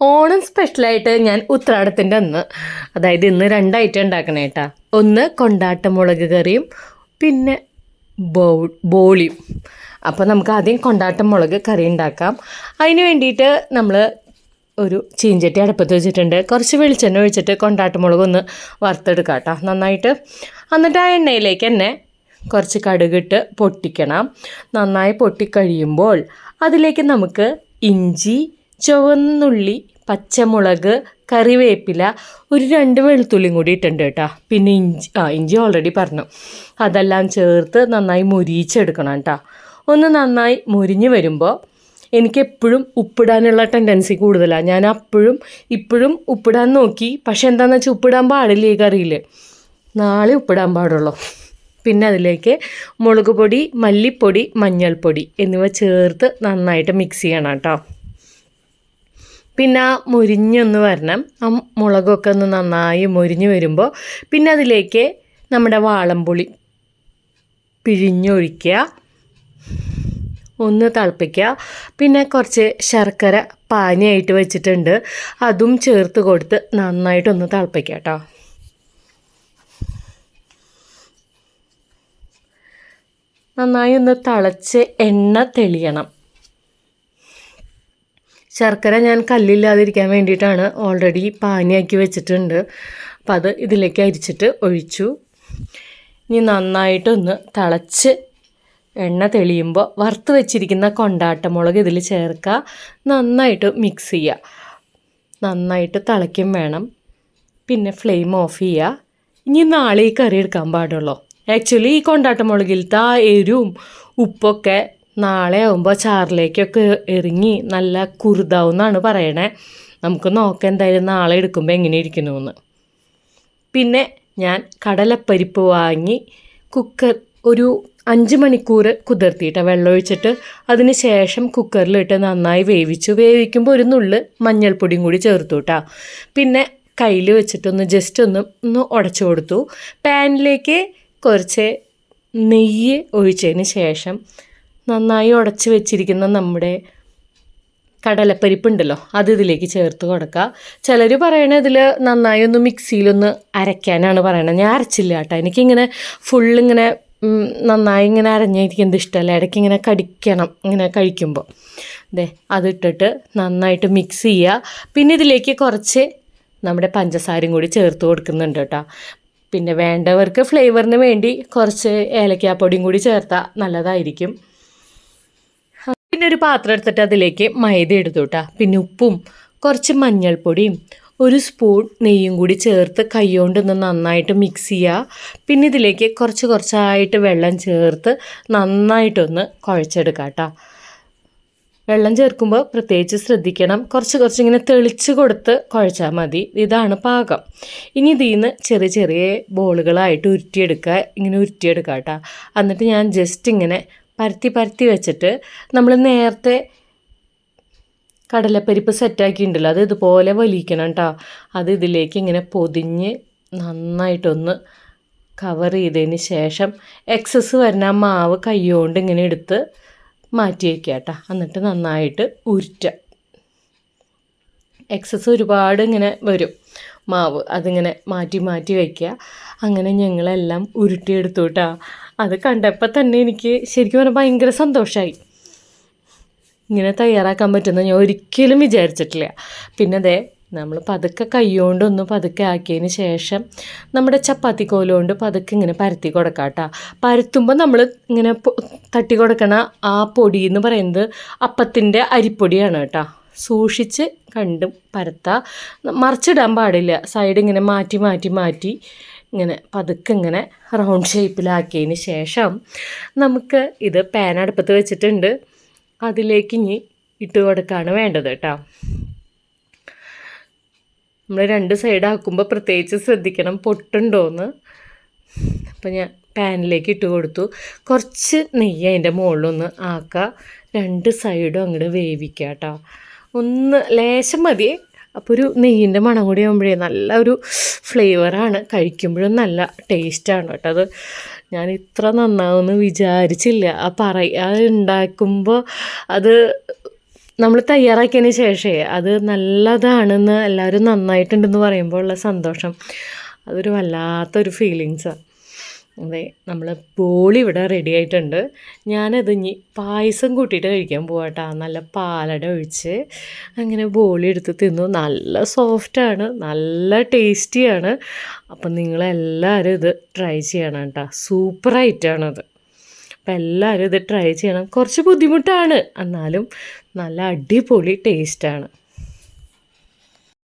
ഓണം സ്പെഷ്യലായിട്ട് ഞാൻ ഉത്രാടത്തിന്റെ അന്ന് അതായത് ഇന്ന് രണ്ടായിട്ട് ഉണ്ടാക്കണേ കേട്ടാ ഒന്ന് കൊണ്ടാട്ട മുളക് കറിയും പിന്നെ ബോ ബോളിയും. അപ്പോൾ നമുക്ക് ആദ്യം കൊണ്ടാട്ട മുളക് കറി ഉണ്ടാക്കാം. അതിന് വേണ്ടിയിട്ട് നമ്മൾ ഒരു ചീഞ്ചട്ടി അടുപ്പത്ത് വെച്ചിട്ടുണ്ട്. കുറച്ച് വെളിച്ചെണ്ണ ഒഴിച്ചിട്ട് കൊണ്ടാട്ട മുളക് ഒന്ന് വറുത്തെടുക്കാം കേട്ടോ നന്നായിട്ട് എന്നിട്ട് ആ എണ്ണയിലേക്ക് തന്നെ കുറച്ച് കടുകിട്ട് പൊട്ടിക്കണം. നന്നായി പൊട്ടിക്കഴിയുമ്പോൾ അതിലേക്ക് നമുക്ക് ഇഞ്ചി ചുവന്നുള്ളി പച്ചമുളക് കറിവേപ്പില ഒരു രണ്ട് വെളുത്തുള്ളിയും കൂടി ഇട്ടുണ്ട് കേട്ടോ. പിന്നെ ഇഞ്ചി ആ ഇഞ്ചി ഓൾറെഡി പറഞ്ഞു. അതെല്ലാം ചേർത്ത് നന്നായി മുരിച്ചെടുക്കണം കേട്ടോ. ഒന്ന് നന്നായി മുരിഞ്ഞ് വരുമ്പോൾ എനിക്കെപ്പോഴും ഉപ്പിടാനുള്ള ടെൻഡൻസി കൂടുതലാണ് ഞാൻ അപ്പോഴും ഇപ്പോഴും ഉപ്പിടാൻ നോക്കി. പക്ഷെ എന്താണെന്ന് വെച്ചാൽ ഉപ്പിടാൻ പാടില്ല ഈ കറിയിൽ നാളെ ഉപ്പിടാൻ പാടുള്ളൂ. പിന്നെ അതിലേക്ക് മുളക് പൊടി മല്ലിപ്പൊടി മഞ്ഞൾപ്പൊടി എന്നിവ ചേർത്ത് നന്നായിട്ട് മിക്സ് ചെയ്യണം കേട്ടോ. പിന്നെ ആ മുരിഞ്ഞൊന്ന് വരണം. ആ മുളകൊക്കെ ഒന്ന് നന്നായി മുരിഞ്ഞ് വരുമ്പോൾ പിന്നെ അതിലേക്ക് നമ്മുടെ വാളംപുളി പിഴിഞ്ഞൊഴിക്കുക. ഒന്ന് തിളപ്പിക്കുക. പിന്നെ കുറച്ച് ശർക്കര പാനിയായിട്ട് വെച്ചിട്ടുണ്ട്. അതും ചേർത്ത് കൊടുത്ത് നന്നായിട്ടൊന്ന് തിളപ്പിക്കുക കേട്ടോ. നന്നായി ഒന്ന് തിളച്ച് എണ്ണ തെളിയണം. ശർക്കര ഞാൻ കല്ലില്ലാതിരിക്കാൻ വേണ്ടിയിട്ടാണ് ഓൾറെഡി പാനിയാക്കി വെച്ചിട്ടുണ്ട്. അപ്പം അത് ഇതിലേക്ക് അരിച്ചിട്ട് ഒഴിച്ചു. ഇനി നന്നായിട്ടൊന്ന് തിളച്ച് എണ്ണ തെളിയുമ്പോൾ വറുത്ത് വെച്ചിരിക്കുന്ന കൊണ്ടാട്ടമുളക് ഇതിൽ ചേർക്കുക. നന്നായിട്ട് മിക്സ് ചെയ്യുക. നന്നായിട്ട് തിളയ്ക്കും വേണം. പിന്നെ ഫ്ലെയിം ഓഫ് ചെയ്യുക. ഇനി നാളെ ഈ കറി എടുക്കാൻ പാടുള്ളൂ. ആക്ച്വലി ഈ കൊണ്ടാട്ടമുളകിലത്തെ ആ എരിവും ഉപ്പൊക്കെ നാളെ ആകുമ്പോൾ ചാറിലേക്കൊക്കെ ഇറങ്ങി നല്ല കുറുതാവും എന്നാണ് പറയണേ. നമുക്ക് നോക്കാം എന്തായാലും നാളെ എടുക്കുമ്പോൾ എങ്ങനെ ഇരിക്കുന്നു എന്ന് പിന്നെ ഞാൻ കടലപ്പരിപ്പ് വാങ്ങി കുക്കർ ഒരു അഞ്ച് മണിക്കൂർ കുതിർത്തിയിട്ട് വെള്ളമൊഴിച്ചിട്ട് അതിന് ശേഷം കുക്കറിലിട്ട് നന്നായി വേവിച്ചു. വേവിക്കുമ്പോൾ ഒരു നുള്ള് മഞ്ഞൾപ്പൊടിയും കൂടി ചേർത്തു കേട്ടോ പിന്നെ കയ്യിൽ വെച്ചിട്ടൊന്ന് ജസ്റ്റ് ഒന്ന് ഒന്ന് ഉടച്ചു കൊടുത്തു. പാനിലേക്ക് കുറച്ച് നെയ്യ് ഒഴിച്ചതിന് ശേഷം നന്നായി ഉടച്ച് വെച്ചിരിക്കുന്ന നമ്മുടെ കടലപ്പരിപ്പ് ഉണ്ടല്ലോ അത് ഇതിലേക്ക് ചേർത്ത് കൊടുക്കുക. ചിലർ പറയണ ഇതിൽ നന്നായി ഒന്ന് മിക്സിയിലൊന്ന് അരയ്ക്കാനാണ് പറയണത്. ഞാൻ അരച്ചില്ല കേട്ടോ. എനിക്കിങ്ങനെ ഫുള്ളിങ്ങനെ നന്നായി ഇങ്ങനെ അരഞ്ഞിരിക്കുന്നത് ഇഷ്ടമല്ല. ഇടയ്ക്ക് ഇങ്ങനെ കടിക്കണം ഇങ്ങനെ കഴിക്കുമ്പോൾ അതെ അതിട്ടിട്ട് നന്നായിട്ട് മിക്സ് ചെയ്യുക. പിന്നെ ഇതിലേക്ക് കുറച്ച് നമ്മുടെ പഞ്ചസാരയും കൂടി ചേർത്ത് കൊടുക്കുന്നുണ്ട് കേട്ടോ. പിന്നെ വേണ്ടവർക്ക് ഫ്ലേവറിന് വേണ്ടി കുറച്ച് ഏലക്കാപ്പൊടിയും കൂടി ചേർത്താൽ നല്ലതായിരിക്കും. പിന്നെ ഒരു പാത്രം എടുത്തിട്ട് അതിലേക്ക് മൈദ എടുത്തുട്ടാ പിന്നെ ഉപ്പും കുറച്ച് മഞ്ഞൾപ്പൊടിയും ഒരു സ്പൂൺ നെയ്യും കൂടി ചേർത്ത് കൈകൊണ്ടൊന്ന് നന്നായിട്ട് മിക്സ് ചെയ്യുക പിന്നെ ഇതിലേക്ക് കുറച്ച് കുറച്ചായിട്ട് വെള്ളം ചേർത്ത് നന്നായിട്ടൊന്ന് കുഴച്ചെടുക്കുക കേട്ടോ വെള്ളം ചേർക്കുമ്പോൾ പ്രത്യേകിച്ച് ശ്രദ്ധിക്കണം. കുറച്ച് കുറച്ച് ഇങ്ങനെ തെളിച്ച് കൊടുത്ത് കുഴച്ചാൽ മതി. ഇതാണ് പാകം. ഇനി ഇതിൽ നിന്ന് ചെറിയ ചെറിയ ബോളുകളായിട്ട് ഉരുട്ടിയെടുക്കുക ഇങ്ങനെ ഉരുട്ടിയെടുക്കുക കേട്ടോ എന്നിട്ട് ഞാൻ ജസ്റ്റ് ഇങ്ങനെ പരത്തി പരത്തി വെച്ചിട്ട് നമ്മൾ നേരത്തെ കടലപ്പരിപ്പ് സെറ്റാക്കിയിട്ടുണ്ടല്ലോ അത് ഇതുപോലെ വലിക്കണം കേട്ടോ അത് ഇതിലേക്ക് ഇങ്ങനെ പൊതിഞ്ഞ് നന്നായിട്ടൊന്ന് കവർ ചെയ്തതിന് ശേഷം എക്സസ് വരുന്ന ആ മാവ് കൈകൊണ്ട് ഇങ്ങനെ എടുത്ത് മാറ്റി വയ്ക്കുക കേട്ടോ എന്നിട്ട് നന്നായിട്ട് ഉരുറ്റുക എക്സസ് ഒരുപാട് ഇങ്ങനെ വരും മാവ്. അതിങ്ങനെ മാറ്റി മാറ്റി വയ്ക്കുക അങ്ങനെ ഞങ്ങളെല്ലാം ഉരുട്ടിയെടുത്തു കേട്ടോ അത് കണ്ടപ്പോൾ തന്നെ എനിക്ക് ശരിക്കും പറഞ്ഞാൽ ഭയങ്കര സന്തോഷമായി ഇങ്ങനെ തയ്യാറാക്കാൻ പറ്റുന്ന ഞാൻ ഒരിക്കലും വിചാരിച്ചിട്ടില്ല. പിന്നെ അതെ നമ്മൾ പതുക്കെ കൈകൊണ്ടൊന്ന് പതുക്കെ ആക്കിയതിന് ശേഷം നമ്മുടെ ചപ്പാത്തി കോലുകൊണ്ട് പതുക്കെ ഇങ്ങനെ പരത്തി കൊടുക്കാം കേട്ടോ പരത്തുമ്പോൾ നമ്മൾ ഇങ്ങനെ തട്ടി കൊടുക്കണ ആ പൊടി എന്ന് പറയുന്നത് അപ്പത്തിന്റെ അരിപ്പൊടിയാണ് കേട്ടോ. സൂക്ഷിച്ച് കണ്ടും പരത്താം. മറിച്ചിടാൻ പാടില്ല. സൈഡ് ഇങ്ങനെ മാറ്റി മാറ്റി മാറ്റി ഇങ്ങനെ പതുക്കെ ഇങ്ങനെ റൗണ്ട് ഷേപ്പിലാക്കിയതിന് ശേഷം നമുക്ക് ഇത് പാൻ അടുപ്പത്ത് വെച്ചിട്ടുണ്ട്. അതിലേക്ക് ഇനി ഇട്ട് കൊടുക്കുകയാണ് വേണ്ടത് കേട്ടോ. നമ്മൾ രണ്ട് സൈഡ് ആക്കുമ്പോൾ പ്രത്യേകിച്ച് ശ്രദ്ധിക്കണം പൊട്ടുണ്ടോയെന്ന് അപ്പോൾ ഞാൻ പാനിലേക്ക് ഇട്ട് കൊടുത്തു. കുറച്ച് നെയ്യ് അതിന്റെ മുകളിലൊന്ന് ആക്കുക രണ്ട് സൈഡും അങ്ങോട്ട് വേവിക്കുക കേട്ടോ. ഒന്ന് ലേശം മതി. അപ്പോൾ ഒരു നെയ്യിന്റെ മണം കൂടി ആകുമ്പോഴേ നല്ല ഒരു ഫ്ലേവറാണ് കഴിക്കുമ്പോഴും നല്ല ടേസ്റ്റാണ് കേട്ടോ അത്. ഞാൻ ഇത്ര നന്നാവുമെന്ന് വിചാരിച്ചില്ല. ആ പറ അത് ഉണ്ടാക്കുമ്പോൾ അത് നമ്മൾ തയ്യാറാക്കിയതിന് ശേഷമേ അത് നല്ലതാണെന്ന് എല്ലാവരും നന്നായിട്ടുണ്ടെന്ന് പറയുമ്പോൾ ഉള്ള സന്തോഷം. അതൊരു വല്ലാത്തൊരു ഫീലിങ്സാണ് അതെ നമ്മൾ ബോളി ഇവിടെ റെഡി ആയിട്ടുണ്ട്. ഞാനത് ഇനി പായസം കൂട്ടിയിട്ട് കഴിക്കാൻ പോവാട്ടാ. നല്ല പാലട ഒഴിച്ച് അങ്ങനെ ബോളി എടുത്ത് തിന്നു. നല്ല സോഫ്റ്റാണ് നല്ല ടേസ്റ്റിയാണ് അപ്പം നിങ്ങളെല്ലാവരും ഇത് ട്രൈ ചെയ്യണം കേട്ടോ സൂപ്പർ ഐറ്റാണത് അപ്പം എല്ലാവരും ഇത് ട്രൈ ചെയ്യണം. കുറച്ച് ബുദ്ധിമുട്ടാണ്. എന്നാലും നല്ല അടിപൊളി ടേസ്റ്റാണ്